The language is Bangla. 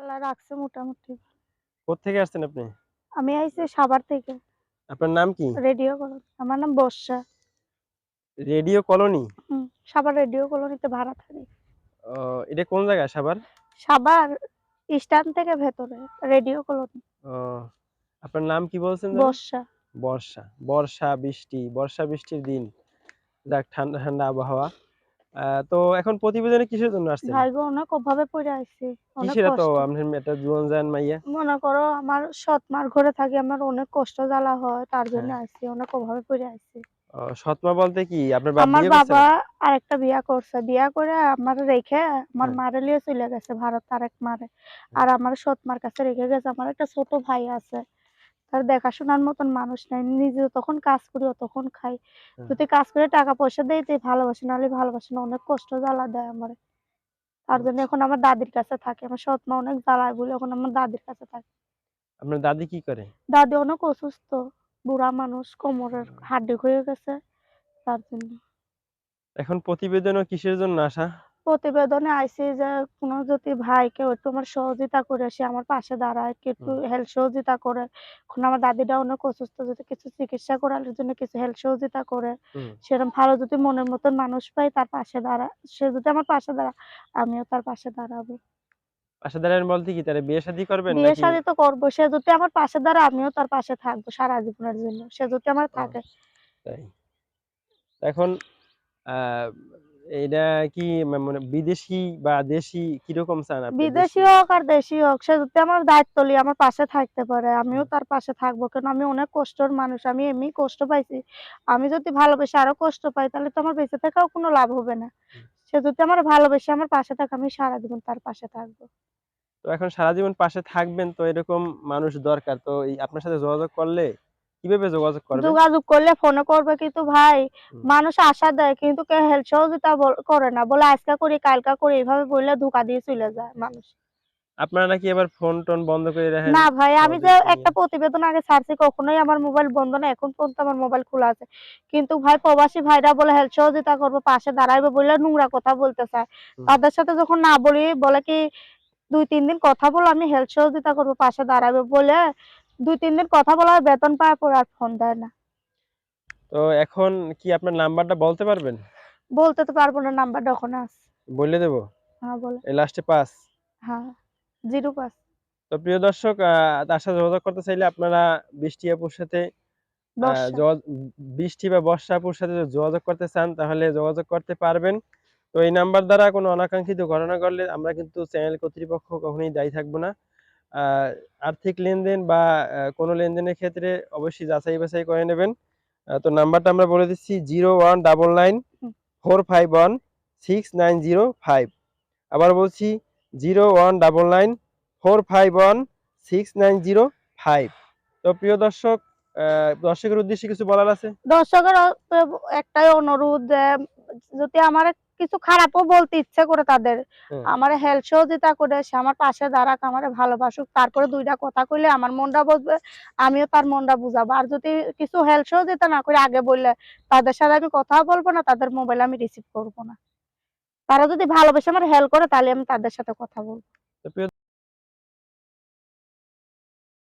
আল্লাহ রাখছে মোটামুটি। কোত্থেকে আসছেন আপনি? আমি আইছি সাভার থেকে। আপনার নাম কি? Radio colony. আমার নাম Barsha. Radio colony? Savar radio কলোনিতে ভাড়া থাকি। এটা কোন জায়গায় সাভার? সাভার স্ট্যান্ড থেকে ভেতরে রেডিও কলোনি। আপনার নাম কি বলছেন বর্ষা। বর্ষা। বর্ষা বৃষ্টি। বর্ষা বৃষ্টির দিন। যাক ঠান্ডা ঠান্ডা আবহাওয়া। তো এখন প্রতিবেদনে কিসের জন্য আসছেন? ভাই গো অনেক অভাবে পড়ে অনেক কিসের তো আপনার একটা জুয়ান জান মাইয়া। মনে করো আমার সৎ মার ঘরে থাকি আমার অনেক কষ্ট জ্বালা হয় তার জন্য হ্যাঁ। আইছি অনেক অভাবে পড়ে আইছি আহ, সৎমা বলতে কি? আপনার বাবা আমার বাবা আরেকটা বিয়া করছে। বিয়া করে আমার রেখে আমার হ্যাঁ। মারে লিয়ে চলে গেছে ভারত আরেক মারে। আর আমার সৎ মার কাছে রেখে গেছে। আমার একটা ছোট ভাই আছে। তার দেখাশোনার মতন মানুষ নাই। নিজে তখন কাজ করি তখন খাই। হ্যাঁ। যদি কাজ করে টাকা পয়সা দেয় তো ভালোবাসে নাহলে ভালোবাসে না। অনেক কষ্ট জ্বালা দেয় আমার। তার জন্য এখন আমার দাদির কাছে থাকে। আমার সৎ মা অনেক জ্বালায় বলে এখন আমার দাদির কাছে থাকে। আপনার দাদি কি করে? দাদি অনেক অসুস্থ বুড়া মানুষ কোমরের হাড্ডি হয়ে গেছে। তার জন্য। এখন প্রতিবেদনও কিসের জন্য আসা? প্রতিবেদনে আইসি যে কোনো যদি ভাই কেউ একটু আমার সহযোগিতা করে সে আমার পাশে দাঁড়ায় একটু হেল্প সহযোগিতা করে এখন আমার দাদিটা অনেক অসুস্থ যদি কিছু চিকিৎসা করার জন্য কিছু হেল্প সহযোগিতা করে। সেরকম ভালো যদি মনের মতন মানুষ পাই তার পাশে দাঁড়ায় সে যদি আমার পাশে দাঁড়ায় আমিও তার পাশে দাঁড়াবো। পাশে দাঁড়ান বলতে কি? তারা বিয়ে শাদী করবেন বিয়ে শাদী তো করব সে যদি আমার পাশে দাঁড়ায় আমিও তার পাশে থাকব সারা জীবনের জন্য সে যদি আমার থাকে। তাই। এখন আহ এটা কি মানে বিদেশি বা দেশি কীরকম চান আপনি? বিদেশি হোক আর দেশি হোক সে যদি আমার দায়িত্ব নিয়ে আমার পাশে থাকতে পারে আমিও তার পাশে থাকব কেন আমি অনেক কষ্টের মানুষ আমি এমনি কষ্ট পাইছি। আমি যদি ভালোবেসে আরও কষ্ট পাই তাহলে তো আমার বেঁচে থাকাও কোনো লাভ হবে না। সে যদি আমার ভালোবেসে আমার পাশে থাকে আমি সারা জীবন তার পাশে থাকব। তো এখন সারা জীবন পাশে থাকবেন তো এরকম মানুষ দরকার। তো এই আপনার সাথে যোগাযোগ করলে কীভাবে যোগাযোগ করবেন যোগাযোগ করলে ফোনে করবে কিন্তু ভাই। মানুষ আশা দেয় কিন্তু কে হেল্প সহযোগিতা করে না। বলে আজকে করি কালকা করি। এইভাবে বললে ধোকা দিয়ে চলে যায় মানুষ। আপনারা নাকি এবার ফোন টোন বন্ধ করে রাখেন? না ভাই আমি যে একটা প্রতিবেদন আগে ছাড়ছি কখনোই আমার মোবাইল বন্ধ না এখন পর্যন্ত আমার মোবাইল খোলা আছে। কিন্তু ভাই প্রবাসী ভাইরা বলে হেল্প সহযোগিতা করব পাশে দাঁড়াইবে বলে নোংরা কথা বলতে চায়। তাদের সাথে যখন না বলি বলে কি দুই তিন দিন কথা বলো আমি হেল্প সহযোগিতা করব পাশে দাঁড়াবে বলে দুই তিন দিন কথা বলা হয়, বেতন পাওয়ার পর আর ফোন দেয় না। তো এখন কি আপনার নাম্বারটা বলতে পারবেন? বলতে তো পারব না নাম্বারটা ওখানে আছে। বলে দেবো? হ্যাঁ বলে। এই লাস্টে পাঁচ হ্যাঁ জিরো পাঁচ তো প্রিয় দর্শক তার সাথে যোগাযোগ করতে চাইলে আপনারা বৃষ্টি আপুর সাথে বৃষ্টি বা বর্ষা আপুর সাথে যোগাযোগ করতে চান তাহলে যোগাযোগ করতে পারবেন। তো এই নাম্বার দ্বারা কোনো অনাকাঙ্ক্ষিত ঘটনা ঘটলে আমরা কিন্তু চ্যানেল কর্তৃপক্ষ কখনোই দায়ী থাকব না। আর্থিক লেনদেন বা কোনো লেনদেনের ক্ষেত্রে অবশ্যই যাচাই বাছাই করে নেবেন। তো নাম্বারটা আমরা বলে দিচ্ছি zero one double nine four five one six nine zero five. আবার বলছি zero one double nine four five one six nine zero five. তো প্রিয় দর্শক দর্শকের উদ্দেশ্যে কিছু বলার আছে? দর্শকের একটাই অনুরোধ যদি আমার কিছু খারাপও বলতে ইচ্ছে করে তাদের। আমার হেল্প সহযোগিতা করে সে আমার পাশে দাঁড়াক আমার ভালোবাসুক। তারপরে দুইটা কথা কইলে আমার মনটা বুঝবে আমিও তার মনটা বুঝাবো। আর যদি কিছু হেল্প সহযোগিতা না করে আগে বললে তাদের সাথে আমি কথা বলব না তাদের মোবাইল আমি রিসিভ করব না। তারা যদি ভালোবেসে আমার হেল্প করে তাহলে আমি তাদের সাথে কথা বলব।